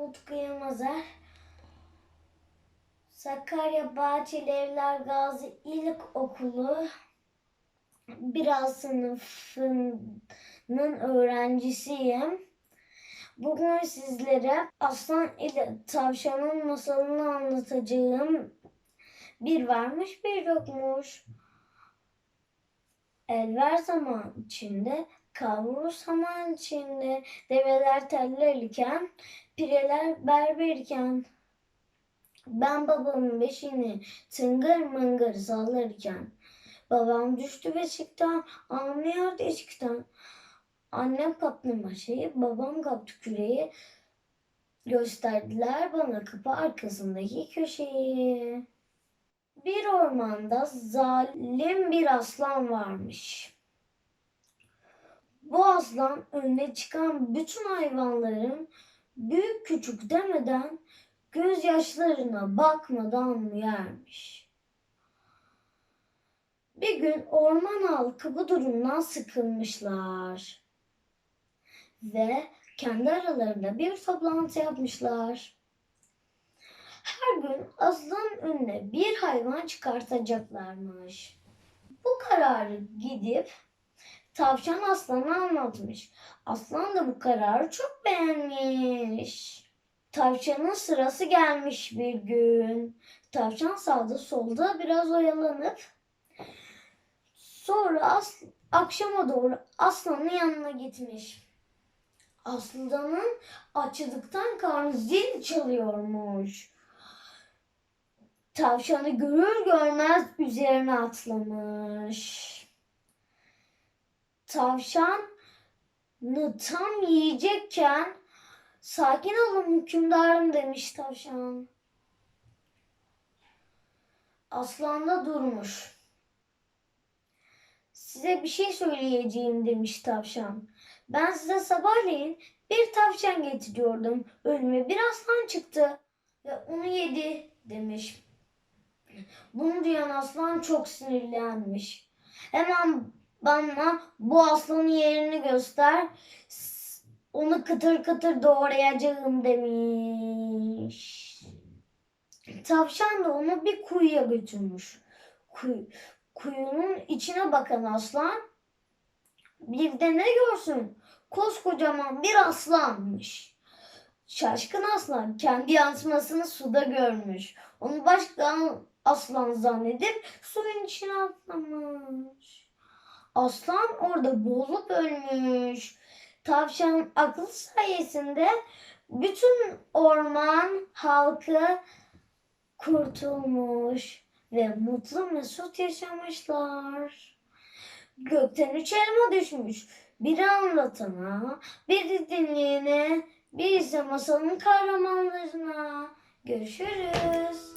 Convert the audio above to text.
Utku Yılmazer. Sakarya Bahçeli Evler Gazi İlkokulu biraz sınıfının öğrencisiyim. Bugün sizlere aslan ile tavşanın masalını anlatacağım. Bir varmış bir yokmuş. Elver zaman içinde, kavrulur saman içinde, develer tellerken, pireler berberken, ben babamın beşiğini tıngır mıngır sallarken, babam düştü beşikten, anlıyordu eşikten. Annem kaptı maşayı, babam kaptı küreği, gösterdiler bana kapı arkasındaki köşeyi. Bir ormanda zalim bir aslan varmış. Bu aslan önüne çıkan bütün hayvanların büyük küçük demeden gözyaşlarına bakmadan yermiş. Bir gün orman halkı bu durumdan sıkılmışlar ve kendi aralarında bir toplantı yapmışlar. Her gün aslanın önüne bir hayvan çıkartacaklarmış. Bu kararı gidip tavşan aslana anlatmış. Aslan da bu kararı çok beğenmiş. Tavşanın sırası gelmiş bir gün. Tavşan sağda solda biraz oyalanıp sonra as akşama doğru aslanın yanına gitmiş. Aslanın açlıktan karnı zil çalıyormuş. Tavşanı görür görmez üzerine atlamış. Tavşanı tam yiyecekken sakin olun hükümdarım demiş tavşan. Aslan da durmuş. Size bir şey söyleyeceğim demiş tavşan. Ben size sabahleyin bir tavşan getiriyordum. Önüme bir aslan çıktı ve onu yedi demiş. Bunu duyan aslan çok sinirlenmiş. Hemen bana bu aslanın yerini göster. Onu kıtır kıtır doğrayacağım demiş. Tavşan da onu bir kuyuya götürmüş. Kuy- kuyunun içine bakan aslan bir de ne görsün? Koskocaman bir aslanmış. Şaşkın aslan kendi yansımasını suda görmüş. Onu başka aslan zannedip suyun içine atlamış. Aslan orada boğulup ölmüş. Tavşanın aklı sayesinde bütün orman halkı kurtulmuş ve mutlu mesut yaşamışlar. Gökten üç elma düşmüş. Biri anlatana, biri dinleyene, biri ise masalın kahramanlarına. Görüşürüz.